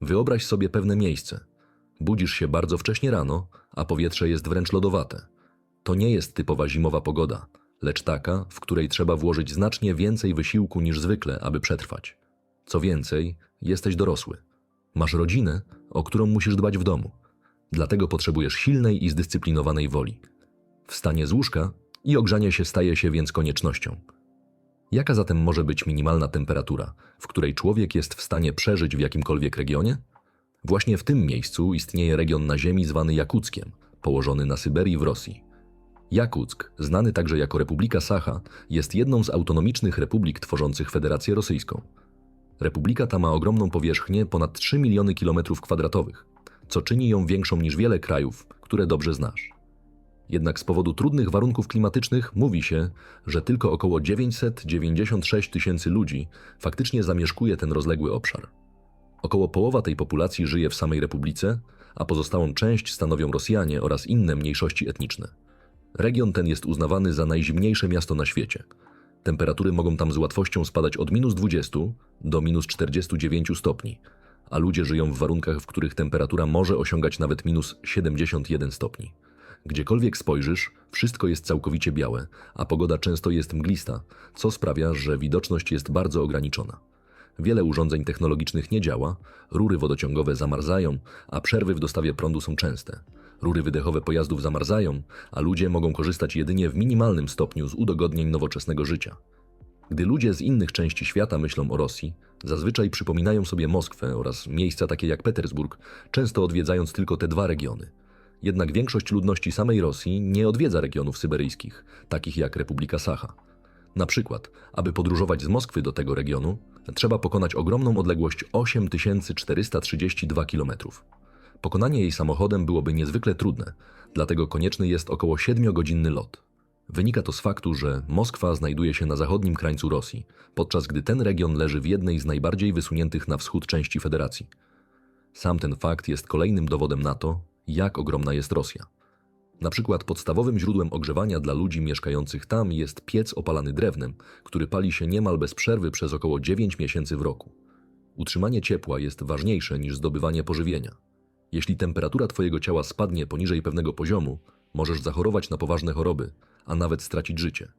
Wyobraź sobie pewne miejsce. Budzisz się bardzo wcześnie rano, a powietrze jest wręcz lodowate. To nie jest typowa zimowa pogoda, lecz taka, w której trzeba włożyć znacznie więcej wysiłku niż zwykle, aby przetrwać. Co więcej, jesteś dorosły. Masz rodzinę, o którą musisz dbać w domu. Dlatego potrzebujesz silnej i zdyscyplinowanej woli. Wstanie z łóżka i ogrzanie się staje się więc koniecznością. Jaka zatem może być minimalna temperatura, w której człowiek jest w stanie przeżyć w jakimkolwiek regionie? Właśnie w tym miejscu istnieje region na Ziemi zwany Jakuckiem, położony na Syberii w Rosji. Jakuck, znany także jako Republika Sacha, jest jedną z autonomicznych republik tworzących Federację Rosyjską. Republika ta ma ogromną powierzchnię ponad 3 miliony kilometrów kwadratowych, co czyni ją większą niż wiele krajów, które dobrze znasz. Jednak z powodu trudnych warunków klimatycznych mówi się, że tylko około 996 tysięcy ludzi faktycznie zamieszkuje ten rozległy obszar. Około połowa tej populacji żyje w samej republice, a pozostałą część stanowią Rosjanie oraz inne mniejszości etniczne. Region ten jest uznawany za najzimniejsze miasto na świecie. Temperatury mogą tam z łatwością spadać od minus 20 do minus 49 stopni, a ludzie żyją w warunkach, w których temperatura może osiągać nawet minus 71 stopni. Gdziekolwiek spojrzysz, wszystko jest całkowicie białe, a pogoda często jest mglista, co sprawia, że widoczność jest bardzo ograniczona. Wiele urządzeń technologicznych nie działa, rury wodociągowe zamarzają, a przerwy w dostawie prądu są częste. Rury wydechowe pojazdów zamarzają, a ludzie mogą korzystać jedynie w minimalnym stopniu z udogodnień nowoczesnego życia. Gdy ludzie z innych części świata myślą o Rosji, zazwyczaj przypominają sobie Moskwę oraz miejsca takie jak Petersburg, często odwiedzając tylko te dwa regiony. Jednak większość ludności samej Rosji nie odwiedza regionów syberyjskich, takich jak Republika Sacha. Na przykład, aby podróżować z Moskwy do tego regionu, trzeba pokonać ogromną odległość 8432 km. Pokonanie jej samochodem byłoby niezwykle trudne, dlatego konieczny jest około 7-godzinny lot. Wynika to z faktu, że Moskwa znajduje się na zachodnim krańcu Rosji, podczas gdy ten region leży w jednej z najbardziej wysuniętych na wschód części federacji. Sam ten fakt jest kolejnym dowodem na to, jak ogromna jest Rosja. Na przykład podstawowym źródłem ogrzewania dla ludzi mieszkających tam jest piec opalany drewnem, który pali się niemal bez przerwy przez około 9 miesięcy w roku. Utrzymanie ciepła jest ważniejsze niż zdobywanie pożywienia. Jeśli temperatura Twojego ciała spadnie poniżej pewnego poziomu, możesz zachorować na poważne choroby, a nawet stracić życie.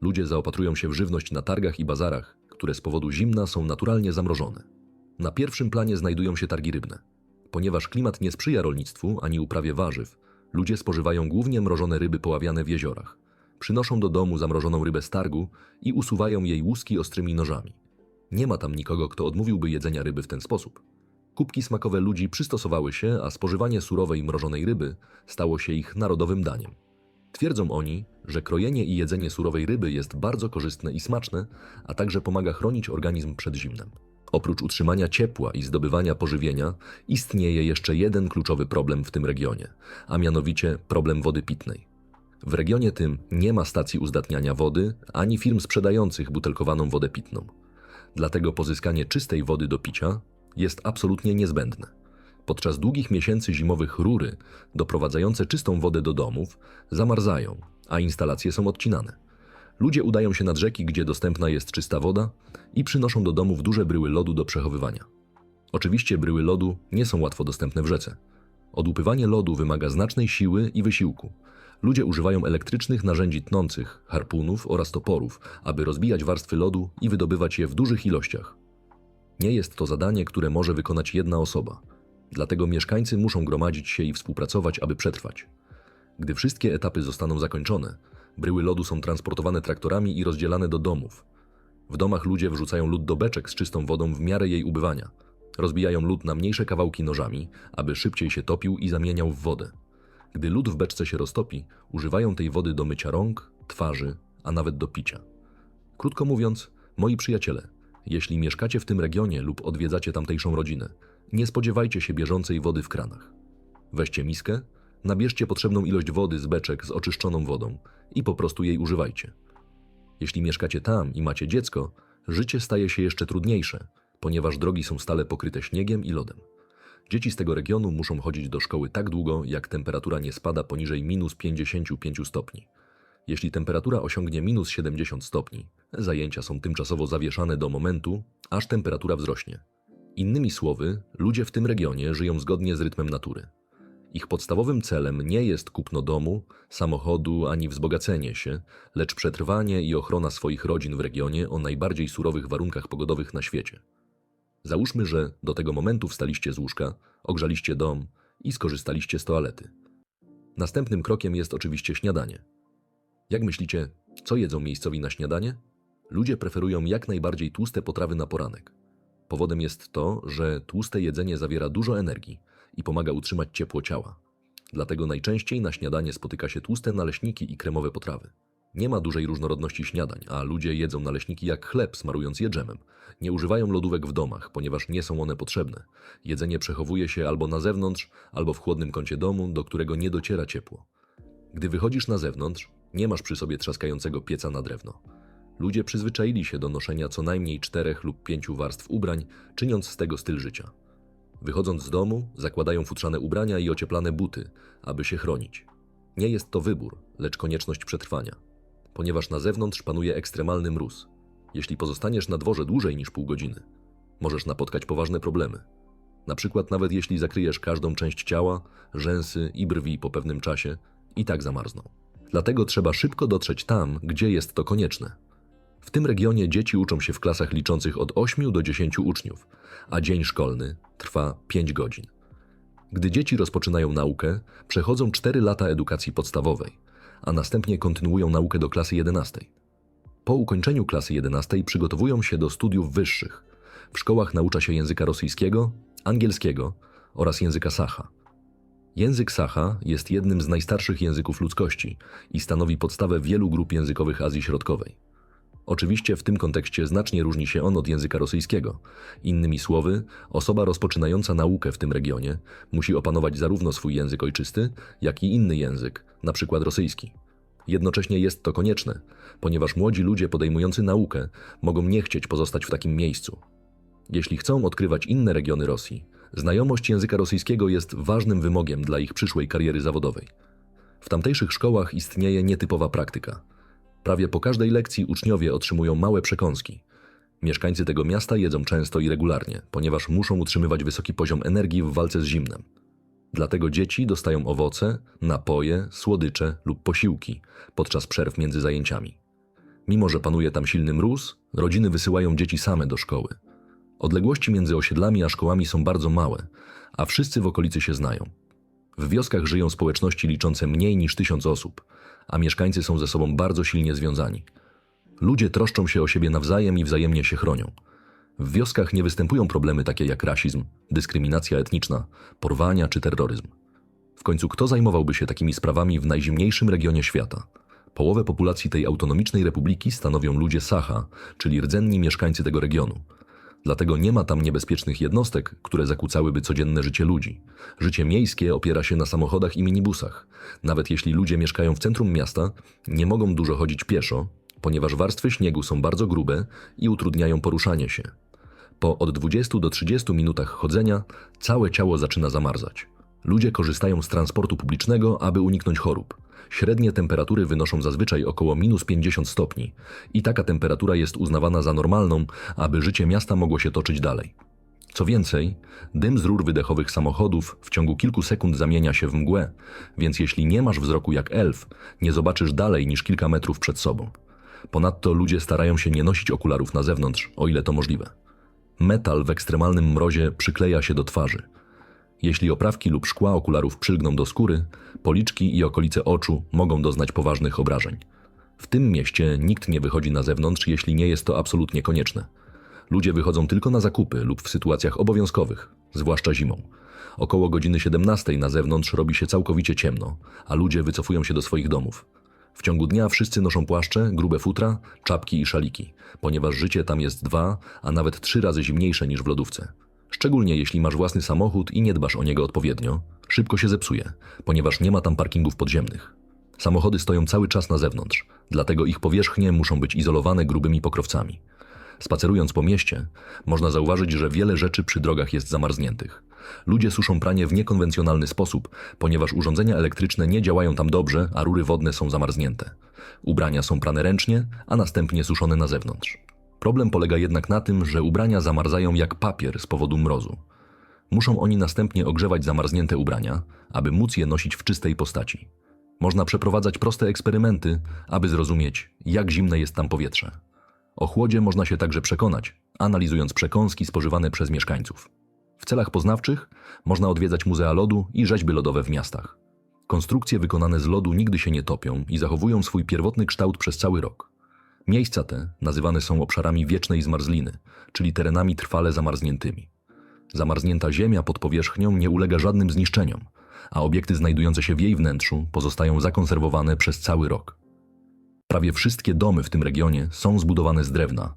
Ludzie zaopatrują się w żywność na targach i bazarach, które z powodu zimna są naturalnie zamrożone. Na pierwszym planie znajdują się targi rybne. Ponieważ klimat nie sprzyja rolnictwu ani uprawie warzyw, ludzie spożywają głównie mrożone ryby poławiane w jeziorach. Przynoszą do domu zamrożoną rybę z targu i usuwają jej łuski ostrymi nożami. Nie ma tam nikogo, kto odmówiłby jedzenia ryby w ten sposób. Kubki smakowe ludzi przystosowały się, a spożywanie surowej mrożonej ryby stało się ich narodowym daniem. Twierdzą oni, że krojenie i jedzenie surowej ryby jest bardzo korzystne i smaczne, a także pomaga chronić organizm przed zimnem. Oprócz utrzymania ciepła i zdobywania pożywienia, istnieje jeszcze jeden kluczowy problem w tym regionie, a mianowicie problem wody pitnej. W regionie tym nie ma stacji uzdatniania wody ani firm sprzedających butelkowaną wodę pitną. Dlatego pozyskanie czystej wody do picia jest absolutnie niezbędne. Podczas długich miesięcy zimowych rury, doprowadzające czystą wodę do domów, zamarzają, a instalacje są odcinane. Ludzie udają się nad rzeki, gdzie dostępna jest czysta woda i przynoszą do domów duże bryły lodu do przechowywania. Oczywiście bryły lodu nie są łatwo dostępne w rzece. Odłupywanie lodu wymaga znacznej siły i wysiłku. Ludzie używają elektrycznych narzędzi tnących, harpunów oraz toporów, aby rozbijać warstwy lodu i wydobywać je w dużych ilościach. Nie jest to zadanie, które może wykonać jedna osoba. Dlatego mieszkańcy muszą gromadzić się i współpracować, aby przetrwać. Gdy wszystkie etapy zostaną zakończone, bryły lodu są transportowane traktorami i rozdzielane do domów. W domach ludzie wrzucają lód do beczek z czystą wodą w miarę jej ubywania. Rozbijają lód na mniejsze kawałki nożami, aby szybciej się topił i zamieniał w wodę. Gdy lód w beczce się roztopi, używają tej wody do mycia rąk, twarzy, a nawet do picia. Krótko mówiąc, moi przyjaciele, jeśli mieszkacie w tym regionie lub odwiedzacie tamtejszą rodzinę, nie spodziewajcie się bieżącej wody w kranach. Weźcie miskę, nabierzcie potrzebną ilość wody z beczek z oczyszczoną wodą i po prostu jej używajcie. Jeśli mieszkacie tam i macie dziecko, życie staje się jeszcze trudniejsze, ponieważ drogi są stale pokryte śniegiem i lodem. Dzieci z tego regionu muszą chodzić do szkoły tak długo, jak temperatura nie spada poniżej minus 55 stopni. Jeśli temperatura osiągnie minus 70 stopni, zajęcia są tymczasowo zawieszane do momentu, aż temperatura wzrośnie. Innymi słowy, ludzie w tym regionie żyją zgodnie z rytmem natury. Ich podstawowym celem nie jest kupno domu, samochodu ani wzbogacenie się, lecz przetrwanie i ochrona swoich rodzin w regionie o najbardziej surowych warunkach pogodowych na świecie. Załóżmy, że do tego momentu wstaliście z łóżka, ogrzaliście dom i skorzystaliście z toalety. Następnym krokiem jest oczywiście śniadanie. Jak myślicie, co jedzą miejscowi na śniadanie? Ludzie preferują jak najbardziej tłuste potrawy na poranek. Powodem jest to, że tłuste jedzenie zawiera dużo energii i pomaga utrzymać ciepło ciała. Dlatego najczęściej na śniadanie spotyka się tłuste naleśniki i kremowe potrawy. Nie ma dużej różnorodności śniadań, a ludzie jedzą naleśniki jak chleb, smarując je dżemem. Nie używają lodówek w domach, ponieważ nie są one potrzebne. Jedzenie przechowuje się albo na zewnątrz, albo w chłodnym kącie domu, do którego nie dociera ciepło. Gdy wychodzisz na zewnątrz, nie masz przy sobie trzaskającego pieca na drewno. Ludzie przyzwyczaili się do noszenia co najmniej czterech lub pięciu warstw ubrań, czyniąc z tego styl życia. Wychodząc z domu, zakładają futrzane ubrania i ocieplane buty, aby się chronić. Nie jest to wybór, lecz konieczność przetrwania, ponieważ na zewnątrz panuje ekstremalny mróz. Jeśli pozostaniesz na dworze dłużej niż pół godziny, możesz napotkać poważne problemy. Na przykład nawet jeśli zakryjesz każdą część ciała, rzęsy i brwi po pewnym czasie, i tak zamarzną. Dlatego trzeba szybko dotrzeć tam, gdzie jest to konieczne. W tym regionie dzieci uczą się w klasach liczących od 8 do 10 uczniów, a dzień szkolny trwa 5 godzin. Gdy dzieci rozpoczynają naukę, przechodzą 4 lata edukacji podstawowej, a następnie kontynuują naukę do klasy 11. Po ukończeniu klasy 11 przygotowują się do studiów wyższych. W szkołach naucza się języka rosyjskiego, angielskiego oraz języka Sacha. Język Sacha jest jednym z najstarszych języków ludzkości i stanowi podstawę wielu grup językowych Azji Środkowej. Oczywiście w tym kontekście znacznie różni się on od języka rosyjskiego. Innymi słowy, osoba rozpoczynająca naukę w tym regionie musi opanować zarówno swój język ojczysty, jak i inny język, przykład rosyjski. Jednocześnie jest to konieczne, ponieważ młodzi ludzie podejmujący naukę mogą nie chcieć pozostać w takim miejscu. Jeśli chcą odkrywać inne regiony Rosji, znajomość języka rosyjskiego jest ważnym wymogiem dla ich przyszłej kariery zawodowej. W tamtejszych szkołach istnieje nietypowa praktyka. Prawie po każdej lekcji uczniowie otrzymują małe przekąski. Mieszkańcy tego miasta jedzą często i regularnie, ponieważ muszą utrzymywać wysoki poziom energii w walce z zimnem. Dlatego dzieci dostają owoce, napoje, słodycze lub posiłki podczas przerw między zajęciami. Mimo, że panuje tam silny mróz, rodziny wysyłają dzieci same do szkoły. Odległości między osiedlami a szkołami są bardzo małe, a wszyscy w okolicy się znają. W wioskach żyją społeczności liczące mniej niż tysiąc osób, a mieszkańcy są ze sobą bardzo silnie związani. Ludzie troszczą się o siebie nawzajem i wzajemnie się chronią. W wioskach nie występują problemy takie jak rasizm, dyskryminacja etniczna, porwania czy terroryzm. W końcu kto zajmowałby się takimi sprawami w najzimniejszym regionie świata? Połowę populacji tej autonomicznej republiki stanowią ludzie Sacha, czyli rdzenni mieszkańcy tego regionu. Dlatego nie ma tam niebezpiecznych jednostek, które zakłócałyby codzienne życie ludzi. Życie miejskie opiera się na samochodach i minibusach. Nawet jeśli ludzie mieszkają w centrum miasta, nie mogą dużo chodzić pieszo, ponieważ warstwy śniegu są bardzo grube i utrudniają poruszanie się. Po od 20 do 30 minutach chodzenia całe ciało zaczyna zamarzać. Ludzie korzystają z transportu publicznego, aby uniknąć chorób. Średnie temperatury wynoszą zazwyczaj około minus 50 stopni i taka temperatura jest uznawana za normalną, aby życie miasta mogło się toczyć dalej. Co więcej, dym z rur wydechowych samochodów w ciągu kilku sekund zamienia się w mgłę, więc jeśli nie masz wzroku jak elf, nie zobaczysz dalej niż kilka metrów przed sobą. Ponadto ludzie starają się nie nosić okularów na zewnątrz, o ile to możliwe. Metal w ekstremalnym mrozie przykleja się do twarzy. Jeśli oprawki lub szkła okularów przylgną do skóry, policzki i okolice oczu mogą doznać poważnych obrażeń. W tym mieście nikt nie wychodzi na zewnątrz, jeśli nie jest to absolutnie konieczne. Ludzie wychodzą tylko na zakupy lub w sytuacjach obowiązkowych, zwłaszcza zimą. Około godziny 17 na zewnątrz robi się całkowicie ciemno, a ludzie wycofują się do swoich domów. W ciągu dnia wszyscy noszą płaszcze, grube futra, czapki i szaliki, ponieważ życie tam jest dwa, a nawet trzy razy zimniejsze niż w lodówce. Szczególnie jeśli masz własny samochód i nie dbasz o niego odpowiednio, szybko się zepsuje, ponieważ nie ma tam parkingów podziemnych. Samochody stoją cały czas na zewnątrz, dlatego ich powierzchnie muszą być izolowane grubymi pokrowcami. Spacerując po mieście, można zauważyć, że wiele rzeczy przy drogach jest zamarzniętych. Ludzie suszą pranie w niekonwencjonalny sposób, ponieważ urządzenia elektryczne nie działają tam dobrze, a rury wodne są zamarznięte. Ubrania są prane ręcznie, a następnie suszone na zewnątrz. Problem polega jednak na tym, że ubrania zamarzają jak papier z powodu mrozu. Muszą oni następnie ogrzewać zamarznięte ubrania, aby móc je nosić w czystej postaci. Można przeprowadzać proste eksperymenty, aby zrozumieć, jak zimne jest tam powietrze. O chłodzie można się także przekonać, analizując przekąski spożywane przez mieszkańców. W celach poznawczych można odwiedzać muzea lodu i rzeźby lodowe w miastach. Konstrukcje wykonane z lodu nigdy się nie topią i zachowują swój pierwotny kształt przez cały rok. Miejsca te nazywane są obszarami wiecznej zmarzliny, czyli terenami trwale zamarzniętymi. Zamarznięta ziemia pod powierzchnią nie ulega żadnym zniszczeniom, a obiekty znajdujące się w jej wnętrzu pozostają zakonserwowane przez cały rok. Prawie wszystkie domy w tym regionie są zbudowane z drewna,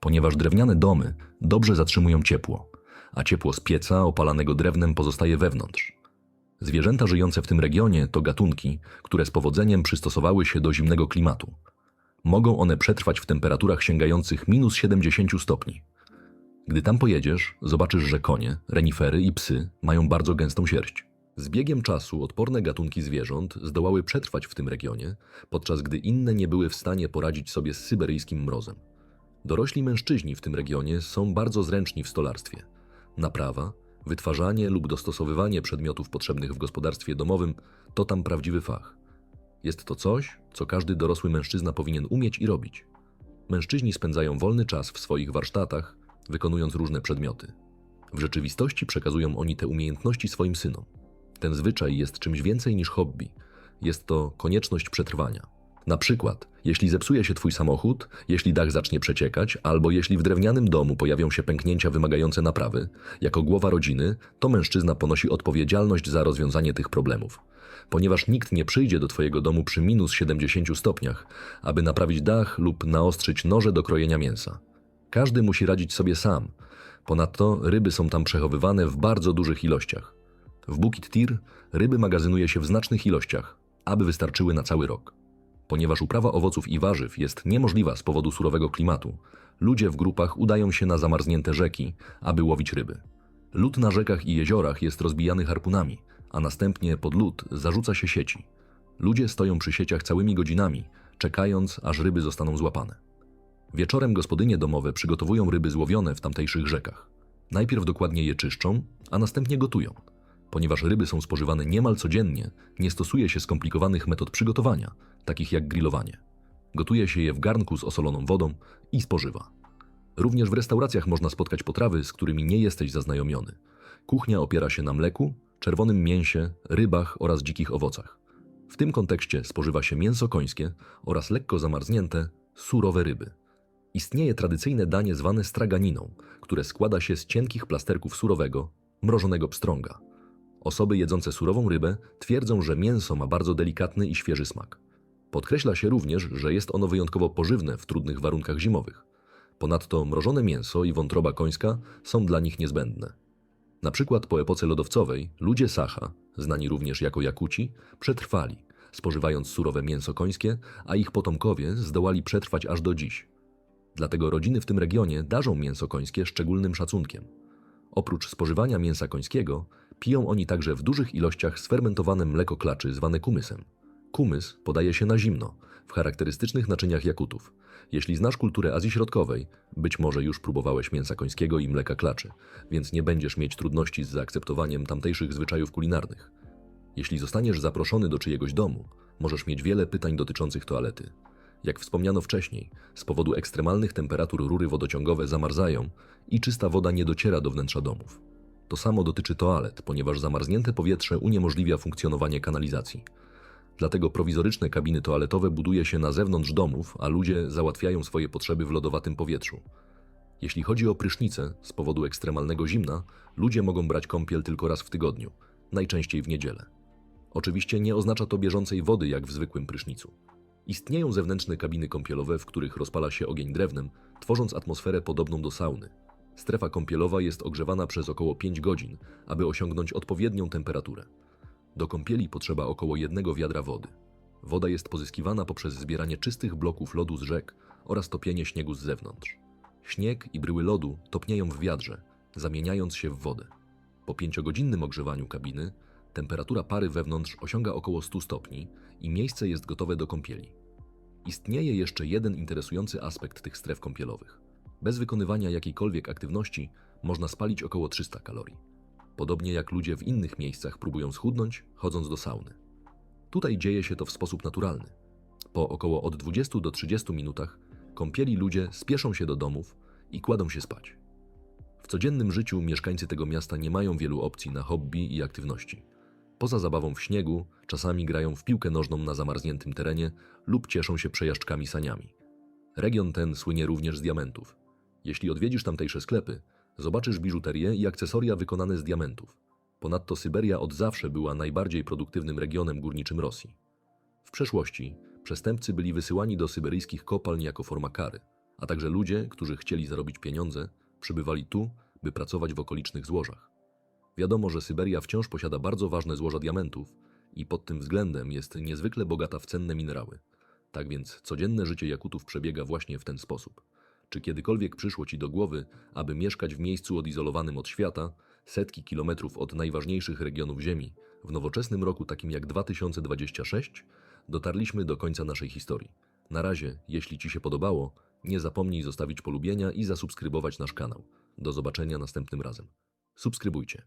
ponieważ drewniane domy dobrze zatrzymują ciepło, a ciepło z pieca opalanego drewnem pozostaje wewnątrz. Zwierzęta żyjące w tym regionie to gatunki, które z powodzeniem przystosowały się do zimnego klimatu. Mogą one przetrwać w temperaturach sięgających minus 70 stopni. Gdy tam pojedziesz, zobaczysz, że konie, renifery i psy mają bardzo gęstą sierść. Z biegiem czasu odporne gatunki zwierząt zdołały przetrwać w tym regionie, podczas gdy inne nie były w stanie poradzić sobie z syberyjskim mrozem. Dorośli mężczyźni w tym regionie są bardzo zręczni w stolarstwie. Naprawa, wytwarzanie lub dostosowywanie przedmiotów potrzebnych w gospodarstwie domowym to tam prawdziwy fach. Jest to coś, co każdy dorosły mężczyzna powinien umieć i robić. Mężczyźni spędzają wolny czas w swoich warsztatach, wykonując różne przedmioty. W rzeczywistości przekazują oni te umiejętności swoim synom. Ten zwyczaj jest czymś więcej niż hobby. Jest to konieczność przetrwania. Na przykład, jeśli zepsuje się twój samochód, jeśli dach zacznie przeciekać, albo jeśli w drewnianym domu pojawią się pęknięcia wymagające naprawy, jako głowa rodziny, to mężczyzna ponosi odpowiedzialność za rozwiązanie tych problemów. Ponieważ nikt nie przyjdzie do twojego domu przy minus 70 stopniach, aby naprawić dach lub naostrzyć noże do krojenia mięsa. Każdy musi radzić sobie sam. Ponadto ryby są tam przechowywane w bardzo dużych ilościach. W Bukit Tir ryby magazynuje się w znacznych ilościach, aby wystarczyły na cały rok. Ponieważ uprawa owoców i warzyw jest niemożliwa z powodu surowego klimatu, ludzie w grupach udają się na zamarznięte rzeki, aby łowić ryby. Lód na rzekach i jeziorach jest rozbijany harpunami, a następnie pod lód zarzuca się sieci. Ludzie stoją przy sieciach całymi godzinami, czekając, aż ryby zostaną złapane. Wieczorem gospodynie domowe przygotowują ryby złowione w tamtejszych rzekach. Najpierw dokładnie je czyszczą, a następnie gotują. Ponieważ ryby są spożywane niemal codziennie, nie stosuje się skomplikowanych metod przygotowania, takich jak grillowanie. Gotuje się je w garnku z osoloną wodą i spożywa. Również w restauracjach można spotkać potrawy, z którymi nie jesteś zaznajomiony. Kuchnia opiera się na mleku, czerwonym mięsie, rybach oraz dzikich owocach. W tym kontekście spożywa się mięso końskie oraz lekko zamarznięte, surowe ryby. Istnieje tradycyjne danie zwane straganiną, które składa się z cienkich plasterków surowego, mrożonego pstrąga. Osoby jedzące surową rybę twierdzą, że mięso ma bardzo delikatny i świeży smak. Podkreśla się również, że jest ono wyjątkowo pożywne w trudnych warunkach zimowych. Ponadto mrożone mięso i wątroba końska są dla nich niezbędne. Na przykład po epoce lodowcowej ludzie Sacha, znani również jako Jakuci, przetrwali, spożywając surowe mięso końskie, a ich potomkowie zdołali przetrwać aż do dziś. Dlatego rodziny w tym regionie darzą mięso końskie szczególnym szacunkiem. Oprócz spożywania mięsa końskiego, piją oni także w dużych ilościach sfermentowane mleko klaczy zwane kumysem. Kumys podaje się na zimno, w charakterystycznych naczyniach jakutów. Jeśli znasz kulturę Azji Środkowej, być może już próbowałeś mięsa końskiego i mleka klaczy, więc nie będziesz mieć trudności z zaakceptowaniem tamtejszych zwyczajów kulinarnych. Jeśli zostaniesz zaproszony do czyjegoś domu, możesz mieć wiele pytań dotyczących toalety. Jak wspomniano wcześniej, z powodu ekstremalnych temperatur rury wodociągowe zamarzają i czysta woda nie dociera do wnętrza domów. To samo dotyczy toalet, ponieważ zamarznięte powietrze uniemożliwia funkcjonowanie kanalizacji. Dlatego prowizoryczne kabiny toaletowe buduje się na zewnątrz domów, a ludzie załatwiają swoje potrzeby w lodowatym powietrzu. Jeśli chodzi o prysznice, z powodu ekstremalnego zimna, ludzie mogą brać kąpiel tylko raz w tygodniu, najczęściej w niedzielę. Oczywiście nie oznacza to bieżącej wody jak w zwykłym prysznicu. Istnieją zewnętrzne kabiny kąpielowe, w których rozpala się ogień drewnem, tworząc atmosferę podobną do sauny. Strefa kąpielowa jest ogrzewana przez około 5 godzin, aby osiągnąć odpowiednią temperaturę. Do kąpieli potrzeba około jednego wiadra wody. Woda jest pozyskiwana poprzez zbieranie czystych bloków lodu z rzek oraz topienie śniegu z zewnątrz. Śnieg i bryły lodu topnieją w wiadrze, zamieniając się w wodę. Po pięciogodzinnym ogrzewaniu kabiny temperatura pary wewnątrz osiąga około 100 stopni i miejsce jest gotowe do kąpieli. Istnieje jeszcze jeden interesujący aspekt tych stref kąpielowych. Bez wykonywania jakiejkolwiek aktywności można spalić około 300 kalorii. Podobnie jak ludzie w innych miejscach próbują schudnąć, chodząc do sauny. Tutaj dzieje się to w sposób naturalny. Po około od 20 do 30 minutach kąpieli ludzie spieszą się do domów i kładą się spać. W codziennym życiu mieszkańcy tego miasta nie mają wielu opcji na hobby i aktywności. Poza zabawą w śniegu, czasami grają w piłkę nożną na zamarzniętym terenie lub cieszą się przejażdżkami saniami. Region ten słynie również z diamentów. Jeśli odwiedzisz tamtejsze sklepy, zobaczysz biżuterię i akcesoria wykonane z diamentów. Ponadto Syberia od zawsze była najbardziej produktywnym regionem górniczym Rosji. W przeszłości przestępcy byli wysyłani do syberyjskich kopalń jako forma kary, a także ludzie, którzy chcieli zarobić pieniądze, przybywali tu, by pracować w okolicznych złożach. Wiadomo, że Syberia wciąż posiada bardzo ważne złoża diamentów i pod tym względem jest niezwykle bogata w cenne minerały. Tak więc codzienne życie Jakutów przebiega właśnie w ten sposób. Czy kiedykolwiek przyszło ci do głowy, aby mieszkać w miejscu odizolowanym od świata, setki kilometrów od najważniejszych regionów Ziemi, w nowoczesnym roku takim jak 2026? Dotarliśmy do końca naszej historii. Na razie, jeśli Ci się podobało, nie zapomnij zostawić polubienia i zasubskrybować nasz kanał. Do zobaczenia następnym razem. Subskrybujcie.